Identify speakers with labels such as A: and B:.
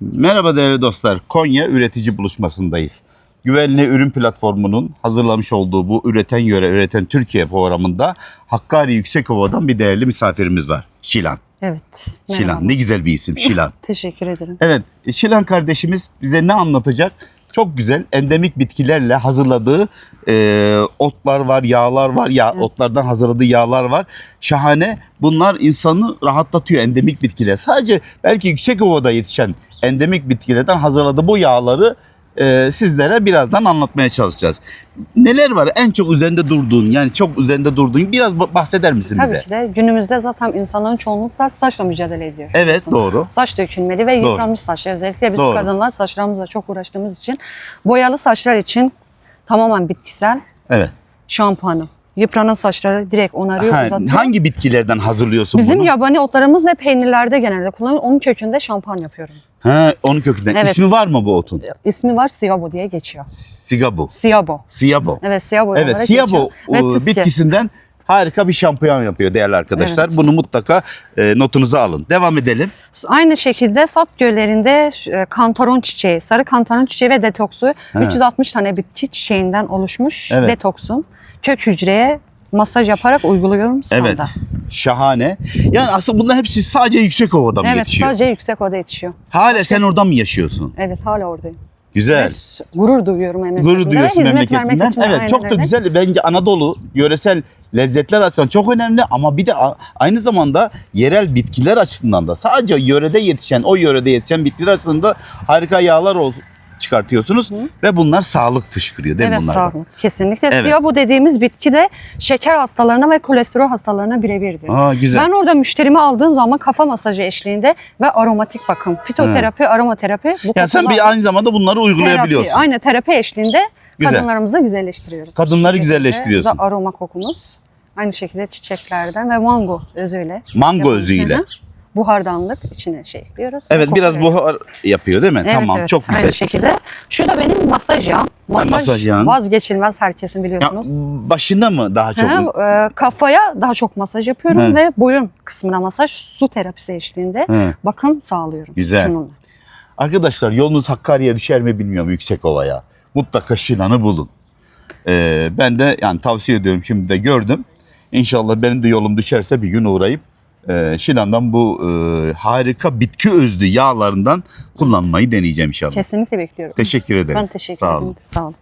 A: Merhaba değerli dostlar. Konya üretici buluşmasındayız. Güvenli Ürün Platformu'nun hazırlamış olduğu bu Üreten Yöre, Üreten Türkiye programında Hakkari Yüksekova'dan bir değerli misafirimiz var. Şilan.
B: Evet.
A: Şilan.
B: merhaba.
A: Ne güzel bir isim Şilan.
B: Teşekkür ederim.
A: Evet, Şilan kardeşimiz bize ne anlatacak? Çok güzel endemik bitkilerle hazırladığı e, otlar var, yağlar var, ya otlardan hazırladığı yağlar var. Şahane. Bunlar insanı rahatlatıyor endemik bitkiler. Sadece belki Yüksekova'da yetişen endemik bitkilerden hazırladığı bu yağları e, sizlere birazdan anlatmaya çalışacağız. Neler var en çok üzerinde durduğun yani çok üzerinde durduğun biraz ba- bahseder misin
B: Tabii
A: bize?
B: ki de günümüzde zaten insanların çoğunlukla saçla mücadele ediyor.
A: Evet
B: Aslında.
A: doğru.
B: Saç dökülmeli ve
A: Doğru.
B: yıpranmış saçlar. Özellikle biz
A: Doğru.
B: kadınlar saçlarımızla çok uğraştığımız için boyalı saçlar için tamamen bitkisel
A: Evet.
B: şampuanı. Yıpranan saçları direkt onarıyor,
A: Ha,
B: uzatıyor.
A: hangi bitkilerden hazırlıyorsun
B: Bizim
A: bunu?
B: yabani otlarımız ve peynirlerde genelde kullanılıyor. Onun kökünde şampuan yapıyorum.
A: Ha, onun kökünden.
B: Evet.
A: İsmi var mı bu otun?
B: İsmi var Siyabo diye geçiyor.
A: Sigabo.
B: Siyabo.
A: Siyabo.
B: Evet Siyabo
A: Evet, Siyabo e, bitkisinden harika bir şampuan yapıyor değerli arkadaşlar.
B: Evet.
A: Bunu mutlaka e, notunuza alın. Devam edelim.
B: Aynı şekilde Sat göllerinde e, kantaron çiçeği, sarı kantaron çiçeği ve detoksu
A: He.
B: 360 tane bitki çiçeğinden oluşmuş
A: Evet.
B: detoksum. Kök hücreye masaj yaparak uyguluyorum sanda.
A: Evet. Şahane. Yani aslında bunlar hepsi sadece Yüksekova'dan mı
B: Evet
A: yetişiyor?
B: sadece yüksek oda yetişiyor.
A: Hala sen oradan mı yaşıyorsun?
B: Evet hala oradayım.
A: Güzel.
B: Ve gurur duyuyorum memleketimde.
A: Gurur duyuyorsun
B: hizmet
A: memleketinden. Evet çok da
B: öyle.
A: güzel. Bence Anadolu yöresel lezzetler açısından çok önemli ama bir de aynı zamanda yerel bitkiler açısından da sadece yörede yetişen, o yörede yetişen bitkiler açısından da harika yağlar çıkartıyorsunuz
B: Hı.
A: ve bunlar sağlık fışkırıyor değil mi
B: Evet
A: bunlar?
B: sağ
A: da?
B: olun. Kesinlikle.
A: Evet.
B: Siyah bu dediğimiz bitki de şeker hastalarına ve kolesterol hastalarına birebirdir.
A: Aa güzel.
B: Ben orada müşterimi aldığım zaman kafa masajı eşliğinde ve aromatik bakım, fitoterapi, aromaterapi. Bu
A: yani sen bir aynı zamanda bunları uygulayabiliyorsun.
B: Terapi, aynı terapi eşliğinde
A: Güzel.
B: kadınlarımızı güzelleştiriyoruz.
A: Kadınları güzelleştiriyorsun.
B: Da aroma kokumuz. Aynı şekilde çiçeklerden ve mango özüyle.
A: Mango özüyle.
B: Hı hı. Buhardanlık içine şey ekliyoruz.
A: Evet biraz buhar yapıyor değil mi?
B: Evet,
A: tamam
B: evet.
A: çok güzel.
B: Aynı şekilde. Şu da benim masaj yağım. Masaj,
A: masaj yağın.
B: vazgeçilmez herkesin
A: Ya,
B: biliyorsunuz.
A: başına mı daha çok?
B: Hı, e, kafaya daha çok masaj yapıyorum
A: Hı.
B: ve boyun kısmına masaj su terapisi eşliğinde
A: Hı.
B: bakım sağlıyorum.
A: Güzel.
B: Şununla.
A: Arkadaşlar yolunuz Hakkari'ye düşer mi bilmiyorum Yüksekova'ya. Mutlaka Şilan'ı bulun. Ee, ben de yani tavsiye ediyorum şimdi de gördüm. İnşallah benim de yolum düşerse bir gün uğrayıp e, Şilan'dan bu e, harika bitki özlü yağlarından kullanmayı deneyeceğim inşallah.
B: Kesinlikle bekliyorum.
A: Teşekkür ederim.
B: Ben teşekkür
A: Sağ
B: ederim.
A: olun.
B: Sağ olun.